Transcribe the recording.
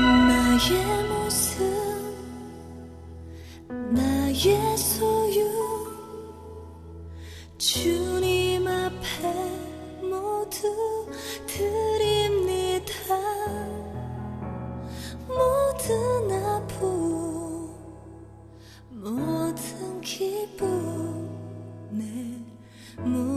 나의 모습 나의 소유 주님 앞에 모두 드립니다. 모든 아픔 모든 기쁨 내 모든